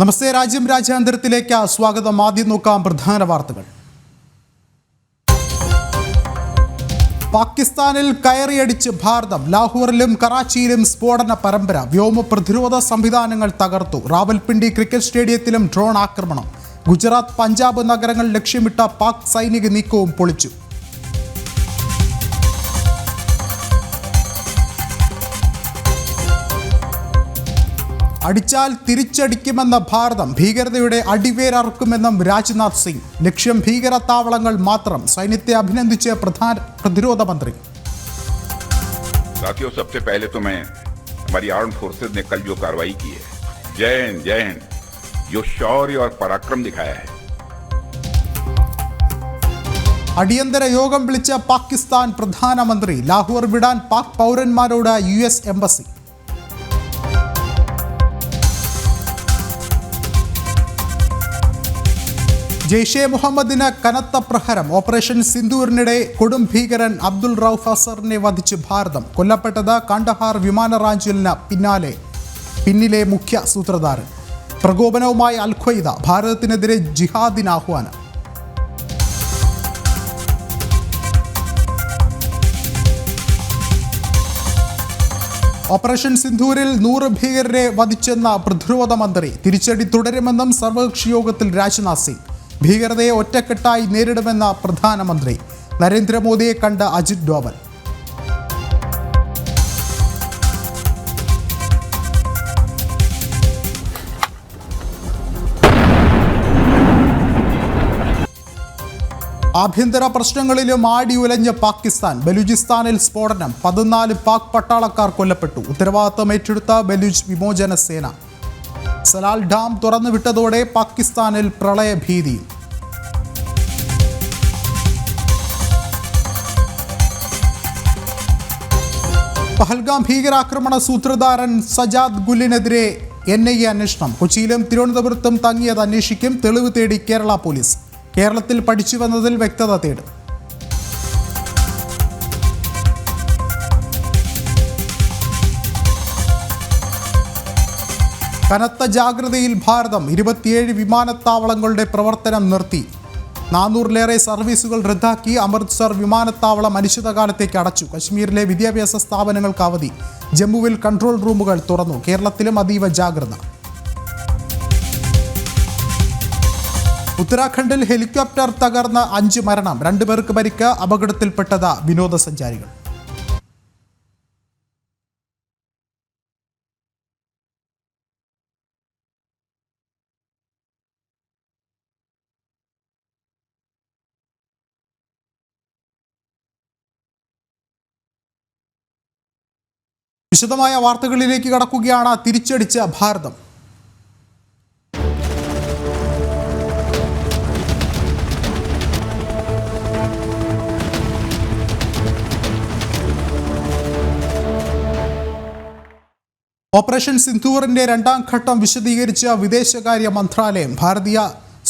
നമസ്തേ രാജ്യം രാജ്യാന്തരത്തിലേക്ക് സ്വാഗതം. ആദ്യം നോക്കാം പ്രധാന വാർത്തകൾ. പാകിസ്ഥാനിൽ കയറിയടിച്ച് ഭാരതം ലാഹോറിലും കറാച്ചിയിലും സ്ഫോടന പരമ്പര വ്യോമ പ്രതിരോധ സംവിധാനങ്ങൾ തകർത്തു. റാവൽപിണ്ടി ക്രിക്കറ്റ് സ്റ്റേഡിയത്തിലും ഡ്രോൺ ആക്രമണം. ഗുജറാത്ത് പഞ്ചാബ് നഗരങ്ങൾ ലക്ഷ്യമിട്ട പാക് സൈനിക നീക്കവും പൊളിച്ചു. അടിച്ചാൽ തിരിച്ചടിക്കുമെന്ന ഭാരതം ഭീകരതയുടെ അടിവേരറുക്കുമെന്നും രാജ്നാഥ് സിംഗ് ലക്ഷ്യം ഭീകര താവളങ്ങൾ മാത്രം സൈന്യത്തെ അഭിനന്ദിച്ച് പ്രധാന പ്രതിരോധ മന്ത്രി साथियों सबसे पहले तो मैं हमारी आर्म फोर्सेज ने कल जो कार्रवाई की है जय हिंद जय हिंद जो शौर्य और पराक्रम दिखाया है അടിയന്തര യോഗം വിളിച്ച പാകിസ്ഥാൻ പ്രധാനമന്ത്രി ലാഹോർ വിടാൻ പാക് പൗരന്മാരോട് യു എസ് എംബസി ജെയ്ഷെ മുഹമ്മദിന് കനത്ത പ്രഹരം. ഓപ്പറേഷൻ സിന്ദൂറിനിടെ കൊടും ഭീകരൻ അബ്ദുൾ റൌഫ് അസറിനെ വധിച്ച് ഭാരതം. കൊല്ലപ്പെട്ടത് കാണ്ഡഹാർ വിമാന റാഞ്ചലിന് പിന്നാലെ. പിന്നിലെ മുഖ്യ സൂത്രധാരൻ. പ്രകോപനവുമായി അൽ ഭാരതത്തിനെതിരെ ജിഹാദിന് ആഹ്വാനം. ഓപ്പറേഷൻ സിന്ധൂരിൽ നൂറ് ഭീകരരെ വധിച്ചെന്ന പ്രതിരോധ മന്ത്രി. തിരിച്ചടി തുടരുമെന്നും സർവകക്ഷി യോഗത്തിൽ രാജ്നാഥ് സിംഗ്. ഭീകരതയെ ഒറ്റക്കെട്ടായി നേരിടുമെന്ന പ്രധാനമന്ത്രി നരേന്ദ്രമോദിയെ കണ്ട അജിത് ഡോവൽ. ആഭ്യന്തര പ്രശ്നങ്ങളിലും ആടി ഉലഞ്ഞ പാകിസ്ഥാൻ. ബലൂചിസ്ഥാനിൽ സ്ഫോടനം. പതിനാല് പാക് പട്ടാളക്കാർ കൊല്ലപ്പെട്ടു. ഉത്തരവാദിത്തം ഏറ്റെടുത്ത ബലൂച്ച് വിമോചന സേന. സലാൽ ഡാം തുറന്നുവിട്ടതോടെ പാകിസ്ഥാനിൽ പ്രളയഭീതി. പഹൽഗാം ഭീകരാക്രമണ സൂത്രധാരൻ സജാദ് ഗുല്ലിനെതിരെ എൻ ഐ എ അന്വേഷണം. കൊച്ചിയിലും തിരുവനന്തപുരത്തും തങ്ങിയത് അന്വേഷിക്കും തെളിവ് തേടി കേരള പോലീസ്. കേരളത്തിൽ പഠിച്ചു വന്നതിൽ വ്യക്തത തേടും. കനത്ത ജാഗ്രതയിൽ ഭാരതം ഇരുപത്തിയേഴ് വിമാനത്താവളങ്ങളുടെ പ്രവർത്തനം നിർത്തി. നാനൂറിലേറെ സർവീസുകൾ റദ്ദാക്കി അമൃത്സർ വിമാനത്താവളം അനിശ്ചിതകാലത്തേക്ക് അടച്ചു. കശ്മീരിലെ വിദ്യാഭ്യാസ സ്ഥാപനങ്ങൾക്ക് അവധി. ജമ്മുവിൽ കൺട്രോൾ റൂമുകൾ തുറന്നു. കേരളത്തിലും അതീവ ജാഗ്രത. ഉത്തരാഖണ്ഡിൽ ഹെലികോപ്റ്റർ തകർന്ന് അഞ്ച് മരണം. രണ്ടുപേർക്ക് പരിക്ക്. അപകടത്തിൽപ്പെട്ടത് വിനോദസഞ്ചാരികൾ. വിശദമായ വാർത്തകളിലേക്ക് കടക്കുകയാണ് തിരിച്ചടിച്ച ഭാരതം. ഓപ്പറേഷൻ സിന്ധൂറിന്റെ രണ്ടാം ഘട്ടം വിശദീകരിച്ച വിദേശകാര്യ മന്ത്രാലയം ഭാരതീയ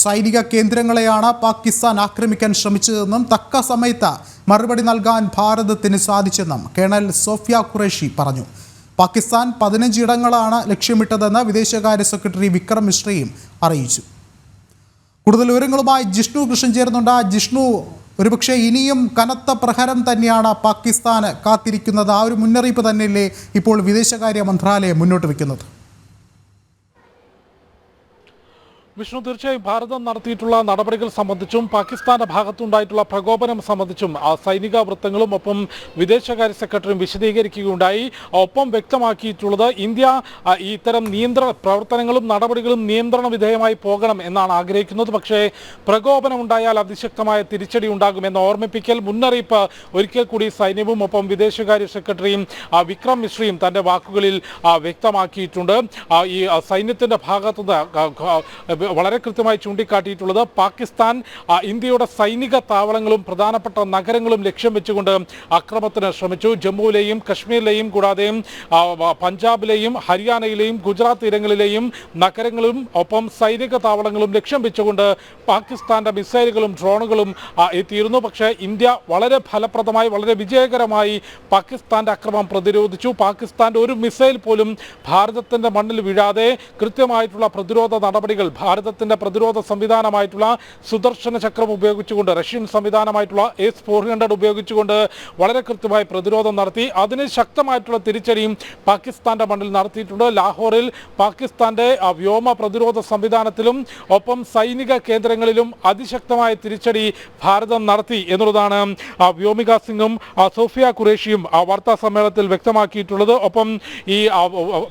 സൈനിക കേന്ദ്രങ്ങളെയാണ് പാകിസ്ഥാൻ ആക്രമിക്കാൻ ശ്രമിച്ചതെന്നും തക്ക സമയത്ത് മറുപടി നൽകാൻ ഭാരതത്തിന് സാധിച്ചെന്നും കേണൽ സോഫിയ ഖുറേഷി പറഞ്ഞു. പാകിസ്ഥാൻ പതിനഞ്ച് ഇടങ്ങളാണ് ലക്ഷ്യമിട്ടതെന്ന് വിദേശകാര്യ സെക്രട്ടറി വിക്രം മിശ്രയും അറിയിച്ചു. കൂടുതൽ വിവരങ്ങളുമായി ജിഷ്ണു കൃഷ്ണൻ ചേരുന്നുണ്ട്. ജിഷ്ണു ഒരുപക്ഷെ ഇനിയും കനത്ത പ്രഹരം തന്നെയാണ് പാകിസ്ഥാന് കാത്തിരിക്കുന്നത്. ആ ഒരു മുന്നറിയിപ്പ് തന്നെയല്ലേ ഇപ്പോൾ വിദേശകാര്യ മന്ത്രാലയം മുന്നോട്ട് വയ്ക്കുന്നത്? വിഷ്ണു തീർച്ചയായും ഭാരതം നടത്തിയിട്ടുള്ള നടപടികൾ സംബന്ധിച്ചും പാകിസ്ഥാന്റെ ഭാഗത്തുണ്ടായിട്ടുള്ള പ്രകോപനം സംബന്ധിച്ചും സൈനിക വൃത്തങ്ങളും ഒപ്പം വിദേശകാര്യ സെക്രട്ടറിയും വിശദീകരിക്കുകയുണ്ടായി. ഒപ്പം വ്യക്തമാക്കിയിട്ടുള്ളത് ഇന്ത്യ ഇത്തരം നിയന്ത്രണ പ്രവർത്തനങ്ങളും നടപടികളും നിയന്ത്രണ വിധേയമായി പോകണം എന്നാണ് ആഗ്രഹിക്കുന്നത്. പക്ഷേ പ്രകോപനം ഉണ്ടായാൽ അതിശക്തമായ തിരിച്ചടി ഉണ്ടാകുമെന്ന് ഓർമ്മിപ്പിക്കൽ മുന്നറിയിപ്പ് ഒരിക്കൽ കൂടി സൈന്യവും ഒപ്പം വിദേശകാര്യ സെക്രട്ടറിയും വിക്രം മിശ്രയും തന്റെ വാക്കുകളിൽ വ്യക്തമാക്കിയിട്ടുണ്ട്. ഈ സൈന്യത്തിന്റെ ഭാഗത്തുനിന്ന് വളരെ കൃത്യമായി ചൂണ്ടിക്കാട്ടിയിട്ടുള്ളത് പാകിസ്ഥാൻ ഇന്ത്യയുടെ സൈനിക താവളങ്ങളും പ്രധാനപ്പെട്ട നഗരങ്ങളും ലക്ഷ്യം വെച്ചുകൊണ്ട് അക്രമത്തിന് ശ്രമിച്ചു. ജമ്മുവിലെയും കശ്മീരിലെയും കൂടാതെ പഞ്ചാബിലെയും ഹരിയാനയിലെയും ഗുജറാത്ത് തീരങ്ങളിലെയും നഗരങ്ങളും ഒപ്പം സൈനിക താവളങ്ങളും ലക്ഷ്യം വെച്ചുകൊണ്ട് പാകിസ്ഥാന്റെ മിസൈലുകളും ഡ്രോണുകളും എത്തിയിരുന്നു. പക്ഷേ ഇന്ത്യ വളരെ ഫലപ്രദമായി വളരെ വിജയകരമായി പാകിസ്ഥാന്റെ അക്രമം പ്രതിരോധിച്ചു. പാകിസ്ഥാന്റെ ഒരു മിസൈൽ പോലും ഭാരതത്തിന്റെ മണ്ണിൽ വീഴാതെ കൃത്യമായിട്ടുള്ള പ്രതിരോധ നടപടികൾ ഭാരതത്തിന്റെ പ്രതിരോധ സംവിധാനമായിട്ടുള്ള സുദർശന ചക്രം ഉപയോഗിച്ചുകൊണ്ട് റഷ്യൻ സംവിധാനമായിട്ടുള്ള എസ് ഫോർ ഹൺഡ്രഡ് ഉപയോഗിച്ചുകൊണ്ട് വളരെ കൃത്യമായി പ്രതിരോധം നടത്തി. അതിന് ശക്തമായിട്ടുള്ള തിരിച്ചടിയും പാകിസ്ഥാന്റെ മണ്ണിൽ നടത്തിയിട്ടുണ്ട്. ലാഹോറിൽ പാകിസ്ഥാന്റെ വ്യോമ പ്രതിരോധ സംവിധാനത്തിലും ഒപ്പം സൈനിക കേന്ദ്രങ്ങളിലും അതിശക്തമായ തിരിച്ചടി ഭാരതം നടത്തി എന്നുള്ളതാണ് വ്യോമിക സിംഗും സോഫിയ ഖുറേഷിയും വാർത്താ സമ്മേളനത്തിൽ വ്യക്തമാക്കിയിട്ടുള്ളത്. ഒപ്പം ഈ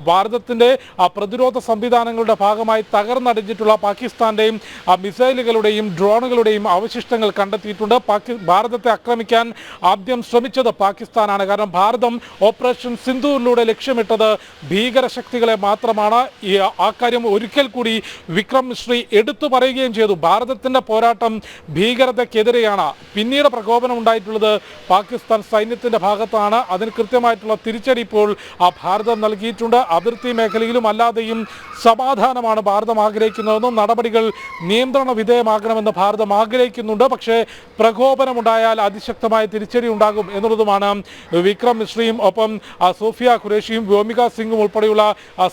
ഭാരതത്തിന്റെ പ്രതിരോധ സംവിധാനങ്ങളുടെ ഭാഗമായി തകർന്നടിഞ്ഞിട്ടുള്ള പാകിസ്ഥാന്റെയും ആ, മിസൈലുകളുടെയും ഡ്രോണുകളുടെയും അവശിഷ്ടങ്ങൾ കണ്ടെത്തിയിട്ടുണ്ട്. പാകി ഭാരതത്തെ ആക്രമിക്കാൻ ആദ്യം ശ്രമിച്ചത് പാകിസ്ഥാനാണ്. കാരണം ഭാരതം ഓപ്പറേഷൻ സിന്ധുവിലൂടെ ലക്ഷ്യമിട്ടത് ഭീകരശക്തികളെ മാത്രമാണ്. ഈ ആ കാര്യം ഒരിക്കൽ കൂടി വിക്രം ശ്രീ എടുത്തു പറയുകയും ചെയ്തു. ഭാരതത്തിന്റെ പോരാട്ടം ഭീകരതയ്ക്കെതിരെയാണ്. പിന്നീട് പ്രകോപനം ഉണ്ടായിട്ടുള്ളത് പാകിസ്ഥാൻ സൈന്യത്തിന്റെ ഭാഗത്താണ്. അതിന് കൃത്യമായിട്ടുള്ള തിരിച്ചടി ഇപ്പോൾ ആ ഭാരതം നൽകിയിട്ടുണ്ട്. അതിർത്തി മേഖലയിലും അല്ലാതെയും സമാധാനമാണ് ഭാരതം ആഗ്രഹിക്കുന്നതെന്നും നടപടികൾ നിയന്ത്രണ വിധേയമാകണമെന്ന് ഭാരതം ആഗ്രഹിക്കുന്നുണ്ട്. പക്ഷേ പ്രകോപനമുണ്ടായാൽ അതിശക്തമായ തിരിച്ചടി ഉണ്ടാകും എന്നുള്ളതുമാണ് വിക്രം മിശ്രയും ഒപ്പം സോഫിയ ഖുറേഷിയും വ്യോമിക സിംഗും ഉൾപ്പെടെയുള്ള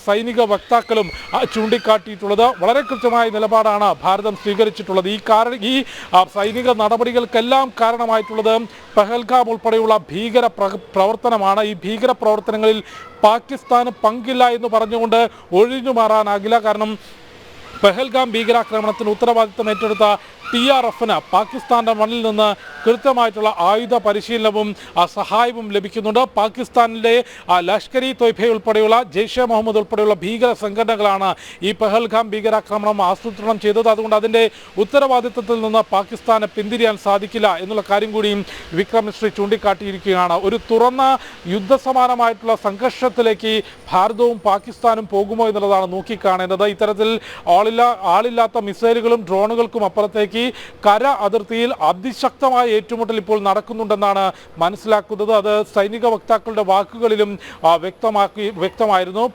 സൈനിക വക്താക്കളും ചൂണ്ടിക്കാട്ടിയിട്ടുള്ളത്. വളരെ കൃത്യമായ നിലപാടാണ് ഭാരതം സ്വീകരിച്ചിട്ടുള്ളത്. ഈ കാരണം ഈ സൈനിക നടപടികൾക്കെല്ലാം കാരണമായിട്ടുള്ളത് പെഹൽഗാം ഉൾപ്പെടെയുള്ള ഭീകര പ്രവർത്തനമാണ്. ഈ ഭീകര പ്രവർത്തനങ്ങളിൽ പാകിസ്ഥാന് പങ്കില്ല എന്ന് പറഞ്ഞുകൊണ്ട് ഒഴിഞ്ഞു മാറാനാകില്ല. കാരണം പെഹൽഗാം ഭീകരാക്രമണത്തിന് ഉത്തരവാദിത്തം ഏറ്റെടുത്ത ടി ആർ എഫിന് പാകിസ്ഥാന്റെ മണ്ണിൽ നിന്ന് കൃത്യമായിട്ടുള്ള ആയുധ പരിശീലനവും സഹായവും ലഭിക്കുന്നുണ്ട്. പാകിസ്ഥാനിലെ ലഷ്കർ ഇ തൊയ്ഫ ഉൾപ്പെടെയുള്ള ജെയ്ഷെ മുഹമ്മദ് ഉൾപ്പെടെയുള്ള ഭീകര സംഘടനകളാണ് ഈ പെഹൽഗാം ഭീകരാക്രമണം ആസൂത്രണം ചെയ്തത്. അതുകൊണ്ട് അതിന്റെ ഉത്തരവാദിത്തത്തിൽ നിന്ന് പാകിസ്ഥാന് പിന്തിരിയാൻ സാധിക്കില്ല എന്നുള്ള കാര്യം കൂടിയും വിക്രം ചൂണ്ടിക്കാട്ടിയിരിക്കുകയാണ്. ഒരു തുറന്ന യുദ്ധസമാനമായിട്ടുള്ള സംഘർഷത്തിലേക്ക് ഭാരതവും പാകിസ്ഥാനും പോകുമോ എന്നുള്ളതാണ് നോക്കിക്കാണേണ്ടത്. ഇത്തരത്തിൽ ആളില്ല ആളില്ലാത്ത മിസൈലുകളും ഡ്രോണുകൾക്കും അപ്പുറത്തേക്ക് കര അതിർത്തിയിൽ അതിശക്തമായ ഏറ്റുമുട്ടൽ ഇപ്പോൾ നടക്കുന്നുണ്ടെന്നാണ് മനസ്സിലാക്കുന്നത്. അത് സൈനിക വക്താക്കളുടെ വാക്കുകളിലും വ്യക്തമാക്കി വ്യക്തമായിരുന്നു.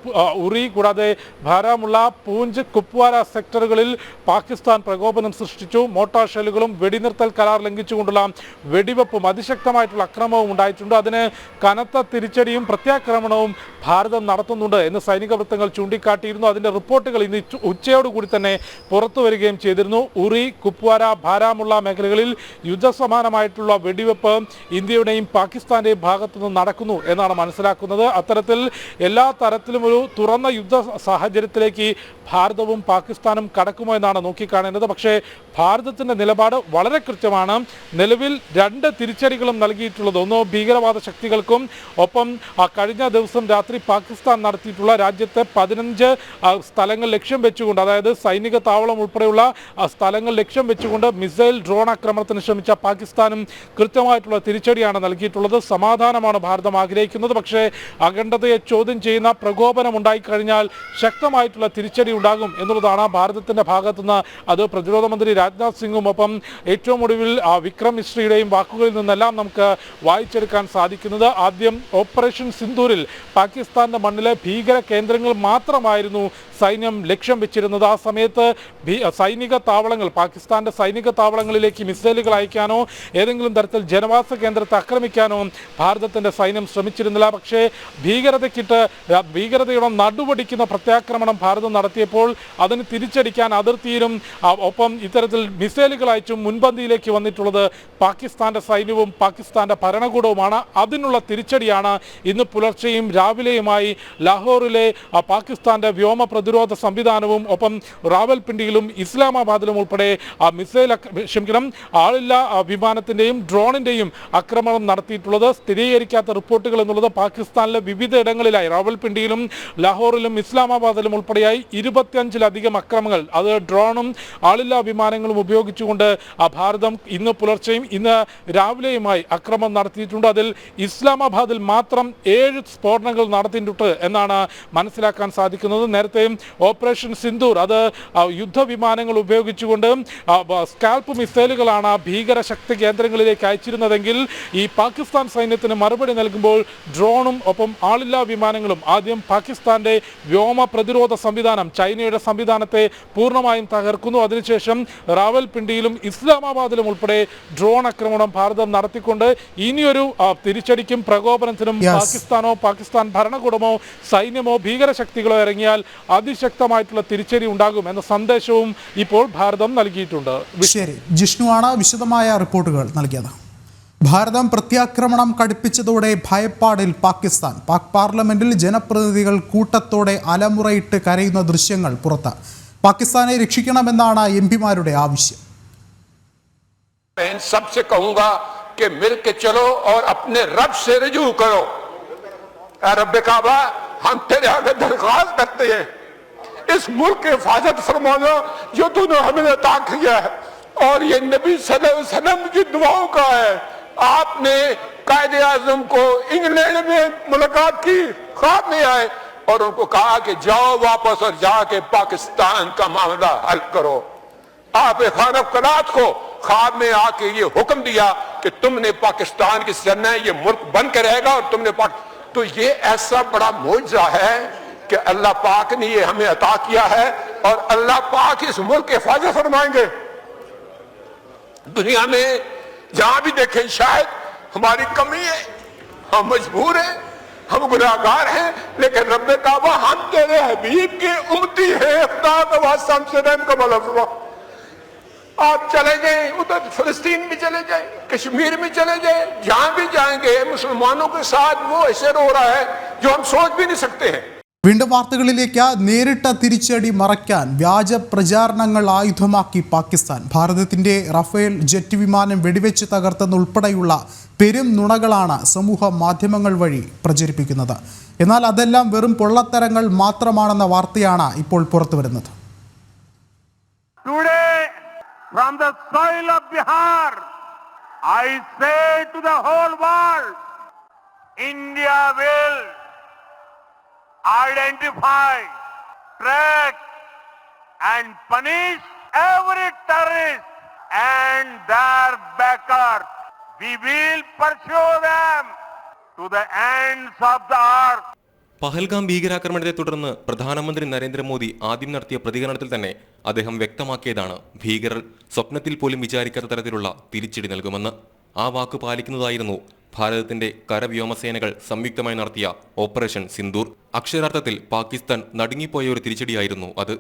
ഉറി കൂടാതെ ഭാരമുള്ള പൂഞ്ച് കുപ്വാര സെക്ടറുകളിൽ പാകിസ്ഥാൻ പ്രകോപനം സൃഷ്ടിച്ചു. മോട്ടാർ ഷെല്ലുകളും വെടിനിർത്തൽ കരാർ ലംഘിച്ചുകൊണ്ടുള്ള വെടിവെപ്പും അതിശക്തമായിട്ടുള്ള അക്രമവും ഉണ്ടായിട്ടുണ്ട്. അതിന് കനത്ത തിരിച്ചടിയും പ്രത്യാക്രമണവും ഭാരതം നടത്തുന്നുണ്ട് എന്ന് സൈനിക വൃത്തങ്ങൾ ചൂണ്ടിക്കാട്ടിയിരുന്നു. അതിന്റെ റിപ്പോർട്ടുകൾ ഇന്ന് ഉച്ച- ഉച്ചയോടുകൂടി തന്നെ പുറത്തു വരികയും ചെയ്തിരുന്നു. ഉറി കുപ്വാര ബാരാമുള്ള മേഖലകളിൽ യുദ്ധസമാനമായിട്ടുള്ള വെടിവെപ്പ് ഇന്ത്യയുടെയും പാകിസ്ഥാന്റെയും ഭാഗത്തു നിന്ന് നടക്കുന്നു എന്നാണ് മനസ്സിലാക്കുന്നത്. അത്തരത്തിൽ എല്ലാ തരത്തിലും ഒരു തുറന്ന യുദ്ധ സാഹചര്യത്തിലേക്ക് ഭാരതവും പാകിസ്ഥാനും കടക്കുമോ എന്നാണ് നോക്കിക്കാണേണ്ടത്. പക്ഷേ ഭാരതത്തിന്റെ നിലപാട് വളരെ കൃത്യമാണ്. നിലവിൽ രണ്ട് തിരിച്ചടികളും നൽകിയിട്ടുള്ളത്. ഒന്ന് ഭീകരവാദ ശക്തികൾക്കും ഒപ്പം കഴിഞ്ഞ ദിവസം രാത്രി പാകിസ്ഥാൻ നടത്തിയിട്ടുള്ള രാജ്യത്തെ പതിനഞ്ച് സ്ഥലങ്ങൾ ലക്ഷ്യം വെച്ചുകൊണ്ട് അതായത് സൈനിക താവളം ഉൾപ്പെടെയുള്ള സ്ഥലങ്ങൾ ലക്ഷ്യം വെച്ചുകൊണ്ട് മിസൈൽ ഡ്രോൺ ആക്രമണത്തിന് ശ്രമിച്ച പാകിസ്ഥാനും കൃത്യമായിട്ടുള്ള തിരിച്ചടിയാണ് നൽകിയിട്ടുള്ളത്. സമാധാനമാണ് ഭാരതം ആഗ്രഹിക്കുന്നത്. പക്ഷേ അഖണ്ഡതയെ ചോദ്യം ചെയ്യുന്ന പ്രകോപനം ഉണ്ടായിക്കഴിഞ്ഞാൽ ശക്തമായിട്ടുള്ള തിരിച്ചടി ഉണ്ടാകും എന്നുള്ളതാണ് ഭാരതത്തിന്റെ ഭാഗത്തുനിന്ന്. അത് പ്രതിരോധ മന്ത്രി രാജ്നാഥ് സിംഗും ഒപ്പം ഏറ്റവും ഒടുവിൽ വിക്രം മിശ്രയുടെയും വാക്കുകളിൽ നിന്നെല്ലാം നമുക്ക് വായിച്ചെടുക്കാൻ സാധിക്കുന്നത്. ആദ്യം ഓപ്പറേഷൻ സിന്ദൂരിൽ പാകിസ്ഥാന്റെ മണ്ണിലെ ഭീകര കേന്ദ്രങ്ങൾ മാത്രമായിരുന്നു സൈന്യം ലക്ഷ്യം വെച്ചിരുന്നത് ആ സമയത്ത് സൈനിക താവളങ്ങൾ പാകിസ്ഥാന്റെ സൈനിക താവളങ്ങളിലേക്ക് മിസൈലുകൾ അയക്കാനോ ഏതെങ്കിലും തരത്തിൽ ജനവാസ കേന്ദ്രത്തെ ആക്രമിക്കാനോ ഭാരതത്തിന്റെ സൈന്യം ശ്രമിച്ചിരുന്നില്ല. പക്ഷേ ഭീകരതയ്ക്കിട്ട് ഭീകരതയുടെ നടുവടിക്കുന്ന പ്രത്യാക്രമണം ഭാരതം നടത്തിയപ്പോൾ അതിന് തിരിച്ചടിക്കാൻ അതിർത്തിയിലും ഒപ്പം ഇത്തരത്തിൽ മിസൈലുകൾ അയച്ചും മുൻപന്തിയിലേക്ക് വന്നിട്ടുള്ളത് പാകിസ്ഥാന്റെ സൈന്യവും പാകിസ്ഥാന്റെ ഭരണകൂടവുമാണ്. അതിനുള്ള തിരിച്ചടിയാണ് ഇന്ന് പുലർച്ചെയും രാവിലെയുമായി ലാഹോറിലെ പാകിസ്ഥാന്റെ വ്യോമ പ്രതിരോധ സംവിധാനവും ഒപ്പം റാവൽപിണ്ടിയിലും ഇസ്ലാമാബാദിലും ഉൾപ്പെടെ മിസൈൽ ക്ഷമിക്കണം ആളില്ല വിമാനത്തിന്റെയും ഡ്രോണിന്റെയും ആക്രമണം നടത്തിയിട്ടുള്ളത് സ്ഥിരീകരിക്കാത്ത റിപ്പോർട്ടുകൾ എന്നുള്ളത് പാകിസ്ഥാനിലെ വിവിധ ഇടങ്ങളിലായി റാവൽപിണ്ടിയിലും ലാഹോറിലും ഇസ്ലാമാബാദിലും ഉൾപ്പെടെയായി ഇരുപത്തിയഞ്ചിലധികം അക്രമങ്ങൾ. അത് ഡ്രോണും ആളില്ലാ വിമാനങ്ങളും ഉപയോഗിച്ചുകൊണ്ട് ഭാരതം ഇന്ന് പുലർച്ചെയും ഇന്ന് രാവിലെയുമായി അക്രമം നടത്തിയിട്ടുണ്ട്. അതിൽ ഇസ്ലാമാബാദിൽ മാത്രം ഏഴ് സ്ഫോടനങ്ങൾ നടത്തിയിട്ടുണ്ട് എന്നാണ് മനസ്സിലാക്കാൻ സാധിക്കുന്നത്. നേരത്തെയും ഓപ്പറേഷൻ സിന്ദൂർ. അത് യുദ്ധവിമാനങ്ങൾ ഉപയോഗിച്ചുകൊണ്ട് സ്കാൽപ്പ് മിസൈലുകളാണ് ഭീകര ശക്തി കേന്ദ്രങ്ങളിലേക്ക് അയച്ചിരുന്നതെങ്കിൽ ഈ പാകിസ്ഥാൻ സൈന്യത്തിന് മറുപടി നൽകുമ്പോൾ ഡ്രോണും ഒപ്പം ആളില്ലാ വിമാനങ്ങളും ആദ്യം പാകിസ്ഥാന്റെ വ്യോമ പ്രതിരോധ സംവിധാനം ചൈനയുടെ സംവിധാനത്തെ പൂർണമായും തകർക്കുന്നു. അതിനുശേഷം റാവൽപിണ്ടിയിലും ഇസ്ലാമാബാദിലും ഉൾപ്പെടെ ഡ്രോൺ ആക്രമണം ഭാരതം നടത്തിക്കൊണ്ട് ഇനിയൊരു തിരിച്ചടിക്കും പ്രകോപനത്തിനും പാകിസ്ഥാനോ പാകിസ്ഥാൻ ഭരണകൂടമോ സൈന്യമോ ഭീകരശക്തികളോ ഇറങ്ങിയാൽ അതിശക്തമായിട്ടുള്ള തിരിച്ചടി ഉണ്ടാകും എന്ന സന്ദേശവും ഇപ്പോൾ ഭാരതം നൽകിയിട്ടുണ്ട് ശരി ജിഷ്ണുവാണ് വിശദമായ റിപ്പോർട്ടുകൾ നൽകിയത് ഭാരതം പ്രത്യാക്രമണം കടുപ്പിച്ചതോടെ ഭയപ്പാടിൽ പാകിസ്ഥാൻ പാക് പാർലമെന്റിൽ ജനപ്രതിനിധികൾ കൂട്ടത്തോടെ അലമുറയിട്ട് കരയുന്ന ദൃശ്യങ്ങൾ പുറത്ത് പാകിസ്ഥാനെ രക്ഷിക്കണമെന്നാണ് എം പിമാരുടെ ആവശ്യം मैं इन सबसे कहूंगा कि मिल के चलो اس ملک کے حفاظت فرمانا جو تو نے ہمیں عطا کیا ہے۔ اور یہ نبی صلی اللہ علیہ وسلم کی دعاؤں کا ہے۔ آپ نے قائد اعظم کو انگلینڈ میں ملاقات کی، خواب میں آئے اور ان کو کہا کہ جاؤ واپس اور جا کے پاکستان کا معاملہ حل کرو۔ آپ خان قنات کو خواب میں آ کے یہ حکم دیا کہ تم نے پاکستان کی سرنا یہ ملک بن کے رہے گا اور تم نے پاک... تو یہ ایسا بڑا معجزہ ہے۔ کہ اللہ پاک نے یہ ہمیں عطا کیا ہے اور اللہ پاک اس ملک کے حفاظت فرمائیں گے۔ دنیا میں جہاں بھی دیکھیں شاید ہماری کمی ہے، ہم مجبور ہیں، ہم گناہگار ہیں، لیکن رب کعبہ ہم تیرے حبیب کے امتی ہیں۔ آپ چلے جائیں ادھر فلسطین بھی چلے جائیں کشمیر میں چلے جائیں جہاں بھی جائیں گے، مسلمانوں کے ساتھ وہ ایسے رو رہا ہے جو ہم سوچ بھی نہیں سکتے ہیں۔ വീണ്ടും വാർത്തകളിലേക്ക് നേരിട്ട തിരിച്ചടി മറയ്ക്കാൻ വ്യാജ പ്രചാരണങ്ങൾ ആയുധമാക്കി പാകിസ്ഥാൻ. ഭാരതത്തിന്റെ റഫേൽ ജെറ്റ് വിമാനം വെടിവെച്ച് തകർത്തെന്നുൾപ്പെടെയുള്ള പെരും നുണകളാണ് സമൂഹ മാധ്യമങ്ങൾ വഴി പ്രചരിപ്പിക്കുന്നത്. എന്നാൽ അതെല്ലാം വെറും പൊള്ളത്തരങ്ങൾ മാത്രമാണെന്ന വാർത്തയാണ് ഇപ്പോൾ പുറത്തു വരുന്നത് From the soil of Bihar, I say to the whole world, India will identify, track, and punish every terrorist and their backers. We will pursue them to the ends of the earth. Pahalgam ഭീകരാക്രമണത്തെ തുടർന്ന് പ്രധാനമന്ത്രി നരേന്ദ്രമോദി ആദ്യം നടത്തിയ പ്രതികരണത്തിൽ തന്നെ അദ്ദേഹം വ്യക്തമാക്കിയതാണ് ഭീകരർ സ്വപ്നത്തിൽ പോലും വിചാരിക്കാത്ത തരത്തിലുള്ള തിരിച്ചടി നൽകുമെന്ന് ആ വാക്ക് പാലിക്കുന്നതായിരുന്നു ഭാരതത്തിന്റെ കരവ്യോമസേനകൾ സംയുക്തമായി നടത്തിയ ഓപ്പറേഷൻ സിന്ദൂർ. അക്ഷരാർത്ഥത്തിൽ പാകിസ്ഥാൻ നടുങ്ങിപ്പോയ ഒരു തിരിച്ചടിയായിരുന്നു അത്.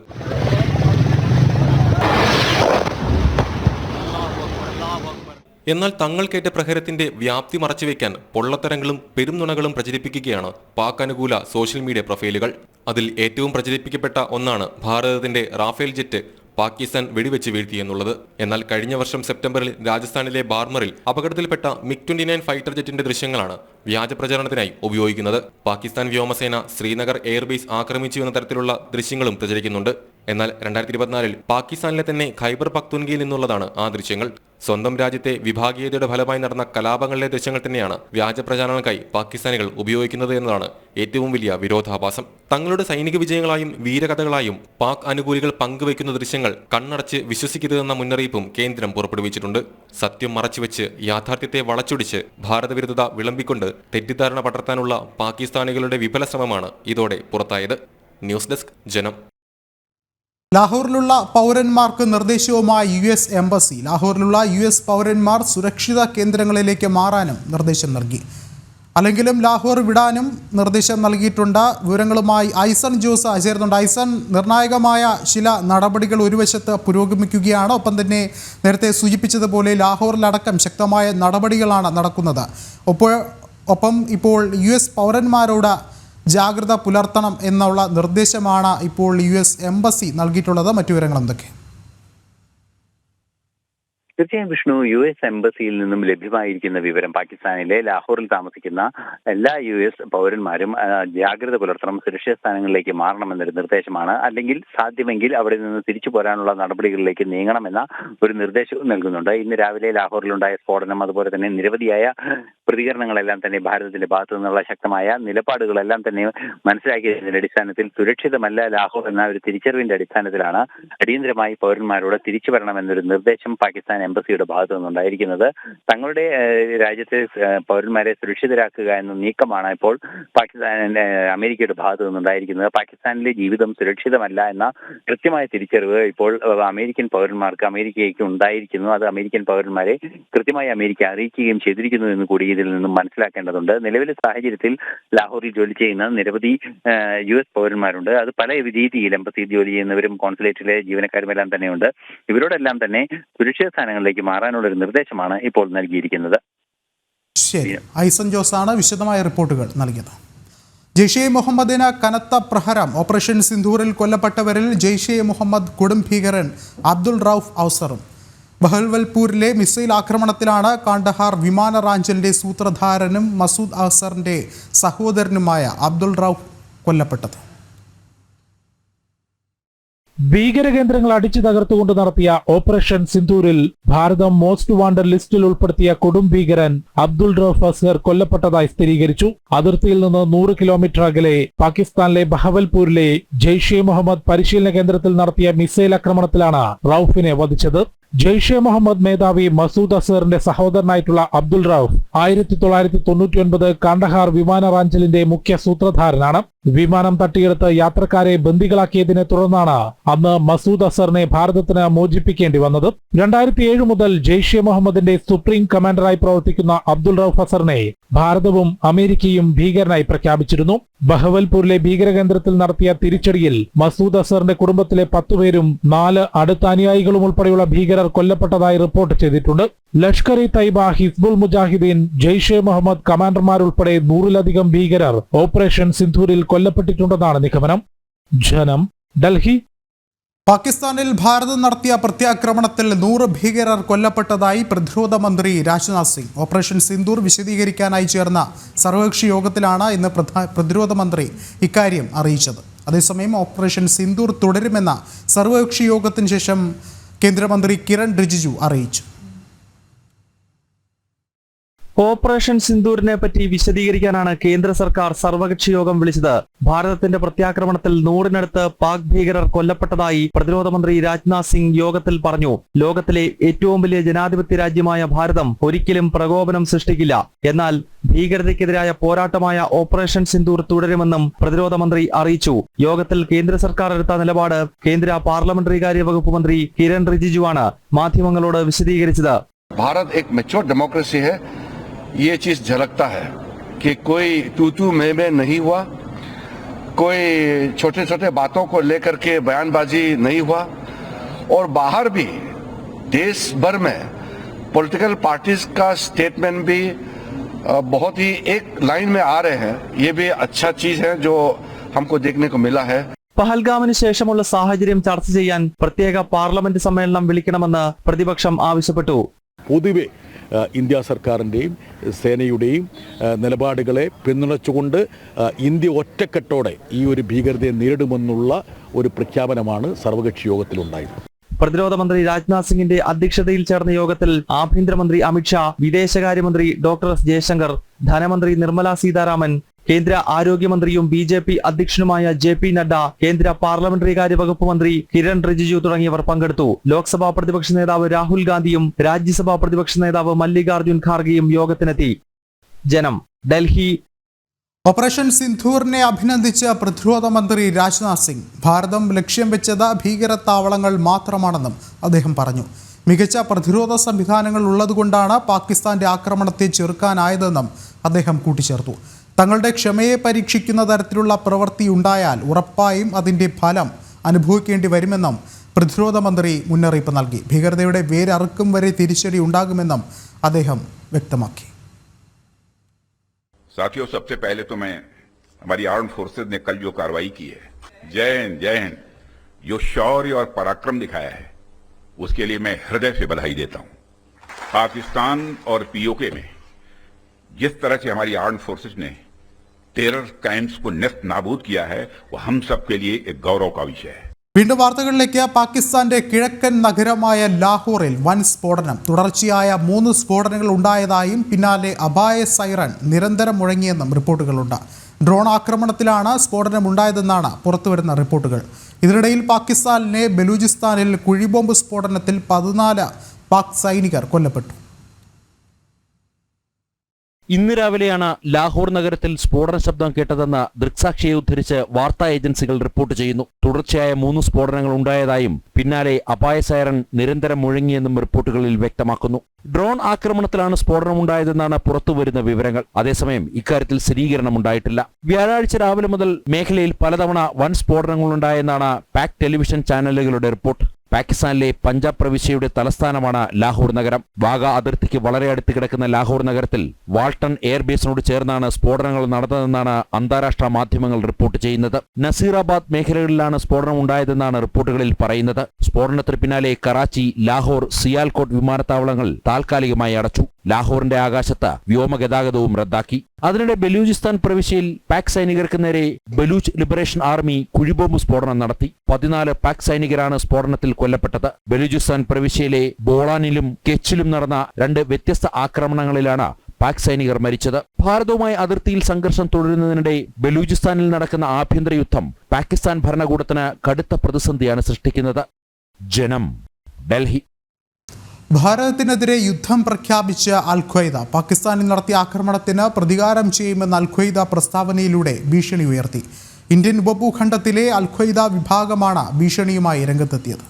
എന്നാൽ തങ്ങൾക്കേറ്റ പ്രഹരത്തിന്റെ വ്യാപ്തി മറച്ചുവെക്കാൻ പൊള്ളത്തരങ്ങളും പെരുംനുണകളും പ്രചരിപ്പിക്കുകയാണ് പാക് അനുകൂല സോഷ്യൽ മീഡിയ പ്രൊഫൈലുകൾ. അതിൽ ഏറ്റവും പ്രചരിപ്പിക്കപ്പെട്ട ഒന്നാണ് ഭാരതത്തിന്റെ റാഫേൽ ജെറ്റ് പാകിസ്ഥാൻ വെടിവെച്ച് വീഴ്ത്തിയെന്നുള്ളത് എന്നാൽ കഴിഞ്ഞ വർഷം സെപ്റ്റംബറിൽ രാജസ്ഥാനിലെ ബാർമറിൽ അപകടത്തിൽപ്പെട്ട മിഗ് ട്വന്റി നയൻ ഫൈറ്റർ ജെറ്റിന്റെ ദൃശ്യങ്ങളാണ് വ്യാജ പ്രചരണത്തിനായി ഉപയോഗിക്കുന്നത്. പാകിസ്ഥാൻ വ്യോമസേന ശ്രീനഗർ എയർബേസ് ആക്രമിച്ചു എന്ന തരത്തിലുള്ള ദൃശ്യങ്ങളും പ്രചരിക്കുന്നുണ്ട്. എന്നാൽ രണ്ടായിരത്തി ഇരുപത്തിനാലിൽ പാകിസ്ഥാനിലെ തന്നെ ഖൈബർ പക്തുൻകിയിൽ നിന്നുള്ളതാണ് ആ ദൃശ്യങ്ങൾ. സ്വന്തം രാജ്യത്തെ വിഭാഗീയതയുടെ ഫലമായി നടന്ന കലാപങ്ങളിലെ ദൃശ്യങ്ങൾ തന്നെയാണ് വ്യാജ പ്രചാരണങ്ങൾക്കായി പാകിസ്ഥാനികൾ ഉപയോഗിക്കുന്നത് എന്നതാണ് ഏറ്റവും വലിയ വിരോധാഭാസം. തങ്ങളുടെ സൈനിക വിജയങ്ങളായും വീരകഥകളായും പാക് അനുകൂലികൾ പങ്കുവയ്ക്കുന്ന ദൃശ്യങ്ങൾ കണ്ണടച്ച് വിശ്വസിക്കരുതെന്ന മുന്നറിയിപ്പും കേന്ദ്രം പുറപ്പെടുവിച്ചിട്ടുണ്ട്. സത്യം മറച്ചുവെച്ച് യാഥാർത്ഥ്യത്തെ വളച്ചൊടിച്ച് ഭാരതവിരുദ്ധത വിളമ്പിക്കൊണ്ട് തെറ്റിദ്ധാരണ പടർത്താനുള്ള പാകിസ്ഥാനികളുടെ വിഫല ശ്രമമാണ് ഇതോടെ പുറത്തായത്. ന്യൂസ് ഡെസ്ക് ജനം. ലാഹോറിലുള്ള പൗരന്മാർക്ക് നിർദ്ദേശവുമായി യു എസ് എംബസി. ലാഹോറിലുള്ള യു എസ് പൗരന്മാർ സുരക്ഷിത കേന്ദ്രങ്ങളിലേക്ക് മാറാനും നിർദ്ദേശം നൽകി. അല്ലെങ്കിലും ലാഹോർ വിടാനും നിർദ്ദേശം നൽകിയിട്ടുണ്ട്. വിവരങ്ങളുമായി ഐസൺ ജോസ് ചേരുന്നുണ്ട്. ഐസൺ നിർണായകമായ ചില നടപടികൾ ഒരു വശത്ത് പുരോഗമിക്കുകയാണ്. ഒപ്പം തന്നെ നേരത്തെ സൂചിപ്പിച്ചതുപോലെ ലാഹോറിലടക്കം ശക്തമായ നടപടികളാണ് നടക്കുന്നത്. ഒപ്പം ഇപ്പോൾ യു എസ് പൗരന്മാരോട് ജാഗ്രത പുലർത്തണം എന്നുള്ള നിർദ്ദേശമാണ് ഇപ്പോൾ യു എസ് എംബസി നൽകിയിട്ടുള്ളത്. മറ്റു വിവരങ്ങൾ എന്തൊക്കെ? തീർച്ചയായും വിഷ്ണു യു എസ് എംബസിയിൽ നിന്നും ലഭ്യമായിരിക്കുന്ന വിവരം പാകിസ്ഥാനിലെ ലാഹോറിൽ താമസിക്കുന്ന എല്ലാ യു എസ് പൗരന്മാരും ജാഗ്രത പുലർത്തണം സുരക്ഷിത സ്ഥാനങ്ങളിലേക്ക് മാറണമെന്നൊരു നിർദ്ദേശമാണ്. അല്ലെങ്കിൽ സാധ്യമെങ്കിൽ അവിടെ നിന്ന് തിരിച്ചു പോരാനുള്ള നടപടികളിലേക്ക് നീങ്ങണമെന്ന ഒരു നിർദ്ദേശവും നൽകുന്നുണ്ട്. ഇന്ന് രാവിലെ ലാഹോറിലുണ്ടായ സ്ഫോടനം അതുപോലെ തന്നെ നിരവധിയായ പ്രതികരണങ്ങളെല്ലാം തന്നെ ഭാരതത്തിന്റെ ഭാഗത്തു നിന്നുള്ള ശക്തമായ നിലപാടുകളെല്ലാം തന്നെ മനസ്സിലാക്കിയതിന്റെ അടിസ്ഥാനത്തിൽ സുരക്ഷിതമല്ല ലാഹോർ എന്ന ഒരു തിരിച്ചറിവിന്റെ അടിസ്ഥാനത്തിലാണ് അടിയന്തരമായി പൗരന്മാരോട് തിരിച്ചു വരണമെന്നൊരു നിർദ്ദേശം പാകിസ്ഥാൻ എംബസിയുടെ ഭാഗത്തു നിന്നുണ്ടായിരിക്കുന്നത്. തങ്ങളുടെ രാജ്യത്തെ പൗരന്മാരെ സുരക്ഷിതരാക്കുക എന്ന നീക്കമാണ് ഇപ്പോൾ പാകിസ്ഥാനിന്റെ അമേരിക്കയുടെ ഭാഗത്തു നിന്നുണ്ടായിരിക്കുന്നത്. പാകിസ്ഥാനിലെ ജീവിതം സുരക്ഷിതമല്ല എന്ന കൃത്യമായ തിരിച്ചറിവ് ഇപ്പോൾ അമേരിക്കൻ പൗരന്മാർക്ക് അമേരിക്കയ്ക്ക് ഉണ്ടായിരിക്കുന്നു. അത് അമേരിക്കൻ പൗരന്മാരെ കൃത്യമായി അമേരിക്ക അറിയിക്കുകയും ചെയ്തിരിക്കുന്നു എന്ന് കൂടി ഇതിൽ നിന്നും മനസ്സിലാക്കേണ്ടതുണ്ട്. നിലവിലെ സാഹചര്യത്തിൽ ലാഹോറിൽ ജോലി ചെയ്യുന്ന നിരവധി യു എസ് പൗരന്മാരുണ്ട്. അത് പല രീതിയിൽ എംബസിയിൽ ജോലി ചെയ്യുന്നവരും കോൺസുലേറ്റിലെ ജീവനക്കാരും എല്ലാം തന്നെയുണ്ട്. ഇവരോടെല്ലാം തന്നെ സുരക്ഷിത സ്ഥാനങ്ങളിലേക്ക് മാറാനുള്ള ഒരു നിർദ്ദേശമാണ് ഇപ്പോൾ നൽകിയിരിക്കുന്നത്. ശരി. ഐസൻ ജോസ് ആണ് വിശദമായ റിപ്പോർട്ടുകൾ നൽകിയത്. ജെയ്ഷെ മുഹമ്മദിന് കനത്ത പ്രഹരം. ഓപ്പറേഷൻ സിന്ധൂറിൽ കൊല്ലപ്പെട്ടവരിൽ ജെയ്ഷെ മുഹമ്മദ് കൊടും ഭീകരൻ അബ്ദുൾ റൌഫ് ഔസറും. ബഹൽവൽപൂരിലെ മിസൈൽ ആക്രമണത്തിലാണ് കാണ്ഡഹാർ വിമാന റാഞ്ചലിന്റെ സൂത്രധാരനും മസൂദ് അസറിന്റെ സഹോദരനുമായ അബ്ദുൾ റൌഫ് കൊല്ലപ്പെട്ടത്. ഭീകരകേന്ദ്രങ്ങൾ അടിച്ചു തകർത്തുകൊണ്ട് നടത്തിയ ഓപ്പറേഷൻ സിന്ധൂരിൽ ഭാരതം മോസ്റ്റ് വാണ്ടഡ് ലിസ്റ്റിൽ ഉൾപ്പെടുത്തിയ കൊടും ഭീകരൻ അബ്ദുൾ റഫ് അസ്ഹർ കൊല്ലപ്പെട്ടതായി സ്ഥിരീകരിച്ചു. അതിർത്തിയിൽ നിന്ന് നൂറ് കിലോമീറ്റർ അകലെ പാകിസ്ഥാനിലെ ബഹവൽപൂരിലെ ജെയ്ഷെ മുഹമ്മദ് പരിശീലന കേന്ദ്രത്തിൽ നടത്തിയ മിസൈൽ ആക്രമണത്തിലാണ് റൌഫിനെ വധിച്ചത്. ജെയ്ഷെ മുഹമ്മദ് മേധാവി മസൂദ് അസറിന്റെ സഹോദരനായിട്ടുള്ള അബ്ദുൾ റൌഫ് ആയിരത്തി തൊള്ളായിരത്തി തൊണ്ണൂറ്റി ഒൻപത് കാണ്ഡഹാർ വിമാന റാഞ്ചലിന്റെ മുഖ്യ സൂത്രധാരനാണ്. വിമാനം തട്ടിയെടുത്ത് യാത്രക്കാരെ ബന്ദികളാക്കിയതിനെ തുടർന്നാണ് അന്ന് മസൂദ് അസറിനെ ഭാരതത്തിന് മോചിപ്പിക്കേണ്ടി വന്നത്. രണ്ടായിരത്തി ഏഴ് മുതൽ ജെയ്ഷെ മുഹമ്മദിന്റെ സുപ്രീം കമാൻഡറായി പ്രവർത്തിക്കുന്ന അബ്ദുൾ റൌഫ് അസറിനെ ഭാരതവും അമേരിക്കയും ഭീകരനായി പ്രഖ്യാപിച്ചിരുന്നു. ബഹവൽപൂരിലെ ഭീകരകേന്ദ്രത്തിൽ നടത്തിയ തിരിച്ചടിയിൽ മസൂദ് അസറിന്റെ കുടുംബത്തിലെ പത്തുപേരും നാല് അടുത്ത അനുയായികളും ഉൾപ്പെടെയുള്ള ഭീകരർ കൊല്ലപ്പെട്ടതായി റിപ്പോർട്ട് ചെയ്തിട്ടുണ്ട്. ലഷ്കർ ഇ തൈബ ഹിസ്ബുൾ മുജാഹിദ്ദീൻ ജെയ്ഷെ മുഹമ്മദ് കമാൻഡർമാരുൾപ്പെടെ നൂറിലധികം ഭീകരർ ഓപ്പറേഷൻ സിന്ധൂരിൽ കൊല്ലപ്പെട്ടിട്ടുണ്ടെന്നാണ് നിഗമനം. ജനം ഡൽഹി പാകിസ്ഥാനിൽ ഭാരതം നടത്തിയ പ്രത്യാക്രമണത്തിൽ നൂറ് ഭീകരർ കൊല്ലപ്പെട്ടതായി പ്രതിരോധ മന്ത്രി രാജ്നാഥ് സിംഗ്. ഓപ്പറേഷൻ സിന്ദൂർ വിശദീകരിക്കാനായി ചേർന്ന സർവകക്ഷി യോഗത്തിലാണ് ഇന്ന് പ്രതിരോധ മന്ത്രി ഇക്കാര്യം അറിയിച്ചത്. അതേസമയം ഓപ്പറേഷൻ സിന്ദൂർ തുടരുമെന്ന സർവകക്ഷി യോഗത്തിന് ശേഷം കേന്ദ്രമന്ത്രി കിരൺ റിജിജു അറിയിച്ചു. ഓപ്പറേഷൻ സിന്ദൂരിനെ പറ്റി വിശദീകരിക്കാനാണ് കേന്ദ്ര സർക്കാർ സർവകക്ഷി യോഗം വിളിച്ചത്. ഭാരതത്തിന്റെ പ്രത്യാക്രമണത്തിൽ നൂറിനടുത്ത് പാക് ഭീകരർ കൊല്ലപ്പെട്ടതായി പ്രതിരോധ മന്ത്രി രാജ്നാഥ് സിംഗ് യോഗത്തിൽ പറഞ്ഞു. ലോകത്തിലെ ഏറ്റവും വലിയ ജനാധിപത്യ രാജ്യമായ ഭാരതം ഒരിക്കലും പ്രകോപനം സൃഷ്ടിക്കില്ല. എന്നാൽ ഭീകരതയ്ക്കെതിരായ പോരാട്ടമായ ഓപ്പറേഷൻ സിന്ദൂർ തുടരുമെന്നും പ്രതിരോധ മന്ത്രി അറിയിച്ചു. യോഗത്തിൽ കേന്ദ്ര സർക്കാർ എടുത്ത നിലപാട് കേന്ദ്ര പാർലമെന്ററി കാര്യ വകുപ്പ് മന്ത്രി കിരൺ റിജിജുവാണ് മാധ്യമങ്ങളോട് വിശദീകരിച്ചത്. ഭാരത് ഡെമോക്രസി یہ چیز جھلکتا ہے کہ کوئی تو تو میں میں نہیں ہوا کوئی چھوٹے چھوٹے باتوں کو لے کر کے بیان بازی نہیں ہوا اور باہر بھی دیس بھر میں پولٹیکل پارٹیز کا سٹیٹمنٹ بھی بہت ہی ایک لائن میں آ رہے ہیں۔ یہ بھی اچھا چیز ہے جو ہم کو دیکھنے کو ملا ہے۔ പഹൽഗാമിന് ശേഷമുള്ള സാഹചര്യം ചർച്ച ചെയ്യാൻ പ്രത്യേക പാർലമെന്റ് സമ്മേളനം വിളിക്കണമെന്ന് പ്രതിപക്ഷം ആവശ്യപ്പെട്ടു. പൊതുവെ ഇന്ത്യ സർക്കാരിന്റെയും സേനയുടെയും നിലപാടുകളെ പിന്തുണച്ചുകൊണ്ട് ഇന്ത്യ ഒറ്റക്കെട്ടോടെ ഈ ഒരു ഭീകരതയെ നേരിടുമെന്നുള്ള ഒരു പ്രഖ്യാപനമാണ് സർവകക്ഷി യോഗത്തിലുണ്ടായത്. പ്രതിരോധ മന്ത്രി രാജ്നാഥ് സിംഗിന്റെ അധ്യക്ഷതയിൽ ചേർന്ന യോഗത്തിൽ ആഭ്യന്തരമന്ത്രി അമിത്ഷാ വിദേശകാര്യമന്ത്രി ഡോക്ടർ എസ് ജയശങ്കർ ധനമന്ത്രി നിർമ്മലാ സീതാരാമൻ കേന്ദ്ര ആരോഗ്യമന്ത്രിയും ബി ജെ പി അധ്യക്ഷനുമായ ജെ പി നഡ്ഡ കേന്ദ്ര പാർലമെന്ററി കാര്യ വകുപ്പ് മന്ത്രി കിരൺ റിജിജു തുടങ്ങിയവർ പങ്കെടുത്തു. ലോക്സഭാ പ്രതിപക്ഷ നേതാവ് രാഹുൽ ഗാന്ധിയും രാജ്യസഭാ പ്രതിപക്ഷ നേതാവ് മല്ലികാർജുൻ ഖാർഗെയും യോഗത്തിനെത്തി. ജനം ഡൽഹി. ഓപ്പറേഷൻ സിന്ധൂറിനെ അഭിനന്ദിച്ച പ്രതിരോധ മന്ത്രി രാജ്നാഥ് സിംഗ്. ഭാരതം ലക്ഷ്യം വെച്ചത് ഭീകരത്താവളങ്ങൾ മാത്രമാണെന്നും അദ്ദേഹം പറഞ്ഞു. മികച്ച പ്രതിരോധ സംവിധാനങ്ങൾ ഉള്ളതുകൊണ്ടാണ് പാകിസ്ഥാന്റെ ആക്രമണത്തെ ചെറുക്കാനായതെന്നും അദ്ദേഹം കൂട്ടിച്ചേർത്തു. തങ്ങളുടെ ക്ഷമയെ പരീക്ഷിക്കുന്ന തരത്തിലുള്ള പ്രവൃത്തി ഉണ്ടായാൽ ഉറപ്പായും അതിൻ്റെ ഫലം അനുഭവിക്കേണ്ടി വരുമെന്നും പ്രതിരോധ മന്ത്രി മുന്നറിയിപ്പ് നൽകി ഭീകരതയുടെ വേരറുക്കും വരെ തിരിച്ചടി ഉണ്ടാകുമെന്നും അദ്ദേഹം വ്യക്തമാക്കി साथियों सबसे पहले तो मैं हमारी आर्म फोर्सेज ने कल जो कार्रवाई की है जय हिंद जय हिंद जो शौर्य और पराक्रम दिखाया है उसके लिए मैं हृदय से बधाई देता हूं पाकिस्तान और पीओके में जिस तरह से हमारी आर्म फोर्सेस ने टेरर कैंप्स को नेस्त नाबूद किया है वो हम सब के लिए एक गौरव का विषय है വീണ്ടും വാർത്തകളിലേക്ക് പാകിസ്ഥാന്റെ കിഴക്കൻ നഗരമായ ലാഹോറിൽ വൻ സ്ഫോടനം തുടർച്ചയായ മൂന്ന് സ്ഫോടനങ്ങൾ ഉണ്ടായതായും പിന്നാലെ അപായ സൈറൺ നിരന്തരം മുഴങ്ങിയെന്നും റിപ്പോർട്ടുകളുണ്ട് ഡ്രോൺ ആക്രമണത്തിലാണ് സ്ഫോടനം ഉണ്ടായതെന്നാണ് പുറത്തുവരുന്ന റിപ്പോർട്ടുകൾ ഇതിനിടയിൽ പാകിസ്ഥാനിലെ ബലൂചിസ്ഥാനിൽ കുഴിബോംബ് സ്ഫോടനത്തിൽ പതിനാല് പാക് സൈനികർ കൊല്ലപ്പെട്ടു ഇന്ന് രാവിലെയാണ് ലാഹോർ നഗരത്തിൽ സ്ഫോടന ശബ്ദം കേട്ടതെന്ന് ദൃക്സാക്ഷിയെ ഉദ്ധരിച്ച് വാർത്താ ഏജൻസികൾ റിപ്പോർട്ട് ചെയ്യുന്നു. തുടർച്ചയായ മൂന്ന് സ്ഫോടനങ്ങൾ ഉണ്ടായതായും പിന്നാലെ അപായ സൈറൺ നിരന്തരം മുഴങ്ങിയെന്നും റിപ്പോർട്ടുകളിൽ വ്യക്തമാക്കുന്നു. ഡ്രോൺ ആക്രമണത്തിലാണ് സ്ഫോടനം ഉണ്ടായതെന്നാണ് പുറത്തുവരുന്ന വിവരങ്ങൾ. അതേസമയം ഇക്കാര്യത്തിൽ സ്ഥിരീകരണം ഉണ്ടായിട്ടില്ല. വ്യാഴാഴ്ച രാവിലെ മുതൽ മേഖലയിൽ പലതവണ വൻ സ്ഫോടനങ്ങളുണ്ടായെന്നാണ് പാക് ടെലിവിഷൻ ചാനലുകളുടെ റിപ്പോർട്ട്. പാകിസ്ഥാനിലെ പഞ്ചാബ് പ്രവിശ്യയുടെ തലസ്ഥാനമാണ് ലാഹോർ നഗരം. വാഗ അതിർത്തിക്ക് വളരെ അടുത്ത് കിടക്കുന്ന ലാഹോർ നഗരത്തിൽ വാൾട്ടൺ എയർബേസിനോട് ചേർന്നാണ് സ്ഫോടനങ്ങൾ നടന്നതെന്നാണ് അന്താരാഷ്ട്ര മാധ്യമങ്ങൾ റിപ്പോർട്ട് ചെയ്യുന്നത്. നസീറാബാദ് മേഖലകളിലാണ് സ്ഫോടനം ഉണ്ടായതെന്നാണ് റിപ്പോർട്ടുകളിൽ പറയുന്നത്. സ്ഫോടനത്തിന് പിന്നാലെ കറാച്ചി ലാഹോർ സിയാൽകോട്ട് വിമാനത്താവളങ്ങൾ താൽക്കാലികമായി അടച്ചു. ലാഹോറിന്റെ ആകാശത്ത് വ്യോമഗതാഗതവും റദ്ദാക്കി. അതിനിടെ ബലൂചിസ്ഥാൻ പ്രവിശ്യയിൽ പാക് സൈനികർക്ക് നേരെ ബലൂച്ച് ലിബറേഷൻ ആർമി കുഴിബോംബ് സ്ഫോടനം നടത്തി. പതിനാല് പാക് സൈനികരാണ് സ്ഫോടനത്തിൽ കൊല്ലപ്പെട്ടത്. ബലൂചിസ്ഥാൻ പ്രവിശ്യയിലെ ബോളാനിലും കെച്ചിലും നടന്ന രണ്ട് വ്യത്യസ്ത ആക്രമണങ്ങളിലാണ് പാക് സൈനികർ മരിച്ചത്. ഭാരതവുമായി അതിർത്തിയിൽ സംഘർഷം തുടരുന്നതിനിടെ ബലൂചിസ്ഥാനിൽ നടക്കുന്ന ആഭ്യന്തര യുദ്ധം പാകിസ്ഥാൻ ഭരണകൂടത്തിന് കടുത്ത പ്രതിസന്ധിയാണ് സൃഷ്ടിക്കുന്നത്. ജനം ഡൽഹി. ഭാരതത്തിനെതിരെ യുദ്ധം പ്രഖ്യാപിച്ച അൽ പാകിസ്ഥാനിൽ നടത്തിയ ആക്രമണത്തിന് പ്രതികാരം ചെയ്യുമെന്ന് അൽ ഖ്വയ്ദ പ്രസ്താവനയിലൂടെ ഭീഷണി ഉയർത്തി. ഇന്ത്യൻ ഉപഭൂഖണ്ഡത്തിലെ അൽ ഖ്വയ്ദ വിഭാഗമാണ് ഭീഷണിയുമായി രംഗത്തെത്തിയത്.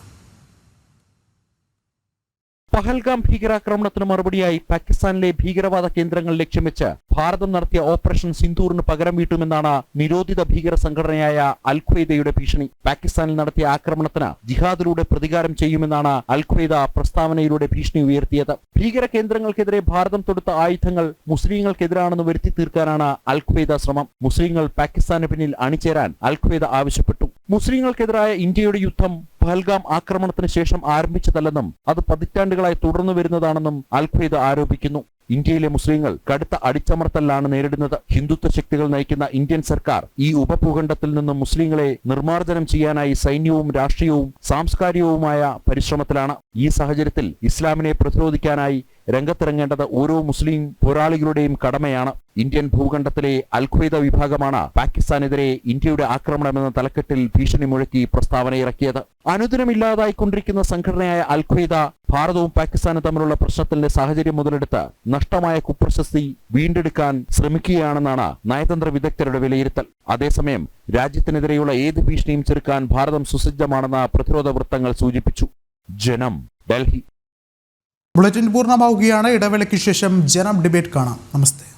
പഹൽഗാം ഭീകരാക്രമണത്തിന് മറുപടിയായി പാകിസ്ഥാനിലെ ഭീകരവാദ കേന്ദ്രങ്ങൾ ലക്ഷ്യം വെച്ച് ഭാരതം നടത്തിയ ഓപ്പറേഷൻ സിന്ധൂറിന് പകരം വീട്ടുമെന്നാണ് നിരോധിത ഭീകര സംഘടനയായ അൽഖ്വൈദയുടെ ഭീഷണി. പാകിസ്ഥാനിൽ നടത്തിയ ആക്രമണത്തിന് ജിഹാദിലൂടെ പ്രതികാരം ചെയ്യുമെന്നാണ് അൽഖ്വൈദ പ്രസ്താവനയിലൂടെ ഭീഷണി ഉയർത്തിയത്. ഭീകര കേന്ദ്രങ്ങൾക്കെതിരെ ഭാരതം തൊടുത്ത ആയുധങ്ങൾ മുസ്ലിങ്ങൾക്കെതിരാണെന്ന് വരുത്തി തീർക്കാനാണ് അൽഖ്വൈദ ശ്രമം. മുസ്ലിങ്ങൾ പാകിസ്ഥാന് പിന്നിൽ അണിചേരാൻ അൽഖ്വൈദ ആവശ്യപ്പെട്ടു. മുസ്ലിങ്ങൾക്കെതിരായ ഇന്ത്യയുടെ യുദ്ധം പഹൽഗാം ആക്രമണത്തിന് ശേഷം ആരംഭിച്ചതല്ലെന്നും അത് പതിറ്റാണ്ടുകളായി തുടർന്നു വരുന്നതാണെന്നും അൽ ആരോപിക്കുന്നു. ഇന്ത്യയിലെ മുസ്ലിങ്ങൾ കടുത്ത അടിച്ചമർത്തലാണ് നേരിടുന്നത്. ഹിന്ദുത്വ ശക്തികൾ നയിക്കുന്ന ഇന്ത്യൻ സർക്കാർ ഈ ഉപഭൂഖണ്ഡത്തിൽ നിന്നും മുസ്ലിങ്ങളെ നിർമ്മാർജനം ചെയ്യാനായി സൈന്യവും രാഷ്ട്രീയവും സാംസ്കാരികവുമായ പരിശ്രമത്തിലാണ്. ഈ സാഹചര്യത്തിൽ ഇസ്ലാമിനെ പ്രതിരോധിക്കാനായി രംഗത്തിറങ്ങേണ്ടത് ഓരോ മുസ്ലിം പോരാളികളുടെയും കടമയാണ്. ഇന്ത്യൻ ഭൂഖണ്ഡത്തിലെ അൽഖ്വയ്ദ വിഭാഗമാണ് പാകിസ്ഥാനെതിരെ ഇന്ത്യയുടെ ആക്രമണമെന്ന തലക്കെട്ടിൽ ഭീഷണി മുഴക്കി പ്രസ്താവന ഇറക്കിയത് അനുദിനമില്ലാതായിക്കൊണ്ടിരിക്കുന്ന സംഘടനയായ അൽഖ്വയ്ദ ഭാരതവും പാകിസ്ഥാനും തമ്മിലുള്ള പ്രശ്നത്തിന്റെ സാഹചര്യം മുതലെടുത്ത് നഷ്ടമായ കുപ്രശസ്തി വീണ്ടെടുക്കാൻ ശ്രമിക്കുകയാണെന്നാണ് നയതന്ത്ര വിദഗ്ധരുടെ വിലയിരുത്തൽ. അതേസമയം രാജ്യത്തിനെതിരെയുള്ള ഏത് ഭീഷണിയും ചെറുക്കാൻ ഭാരതം സുസജ്ജമാണെന്ന പ്രതിരോധ വൃത്തങ്ങൾ സൂചിപ്പിച്ചു. ജനം ഡൽഹി. ബുള്ളറ്റിൻ പൂർണമാവുകയാണ്. ഇടവേളയ്ക്ക് ശേഷം ജനം ഡിബേറ്റ് കാണാം. നമസ്തേ.